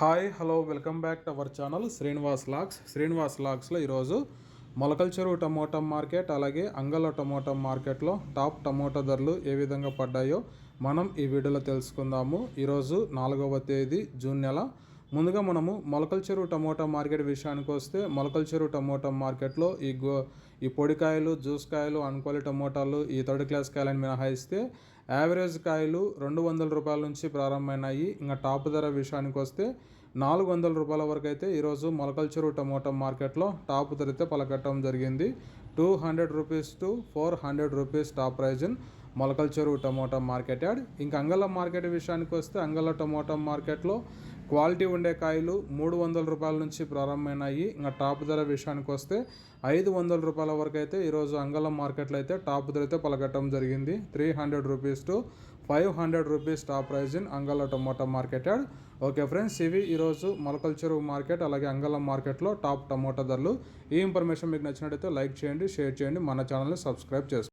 Hi hello welcome back to our channel Srinivas lakhs Srinivas లాక్స్లో ఈరోజు మొలకల చెరువు టమోటా మార్కెట్ అలాగే అంగళ టమోటా మార్కెట్లో టాప్ టమోటా ధరలు ఏ విధంగా పడ్డాయో మనం ఈ వీడియోలో తెలుసుకుందాము. ఈరోజు నాలుగవ తేదీ జూన్ నెల. ముందుగా మనము మొలకల చెరువు టమోటా మార్కెట్ విషయానికి వస్తే మొలకల చెరువు టమోటా మార్కెట్లో ఈ గో ఈ పొడికాయలు జ్యూస్ కాయలు అనుకోలి టమోటాలు ఈ థర్డ్ క్లాస్ కాయలను మినహాయిస్తే యావరేజ్ కాయలు రెండు వందల రూపాయల నుంచి ప్రారంభమైనాయి. ఇంకా టాప్ ధర విషయానికి వస్తే నాలుగు వందల రూపాయల వరకు అయితే ఈరోజు మొలకల చెరువు టమోటా మార్కెట్లో టాప్ ధర అయితే పలకట్టడం జరిగింది. Two hundred rupees to four hundred rupees top price in Molakala Cheruvu tomato market add ఇంకా అంగళ మార్కెట్ విషయానికి వస్తే అంగళ టమోటా మార్కెట్లో క్వాలిటీ ఉండే కాయలు మూడు వందల రూపాయల నుంచి ప్రారంభమైనాయి. ఇంకా టాప్ ధర విషయానికి వస్తే ఐదు వందల రూపాయల వరకు అయితే ఈరోజు అంగళం మార్కెట్లో అయితే టాప్ ధర అయితే పలకట్టడం జరిగింది. Three hundred rupees to five hundred rupees top price in Angalla tomato market yard. Okay friends ఇవి ఈరోజు మొలకల చెరువు మార్కెట్ అలాగే అంగళం మార్కెట్లో టాప్ టమోటా ధరలు. ఈ ఇన్ఫర్మేషన్ మీకు నచ్చినట్టయితే లైక్ చేయండి షేర్ చేయండి. మన ఛానల్ని సబ్స్క్రైబ్ చేసుకోండి.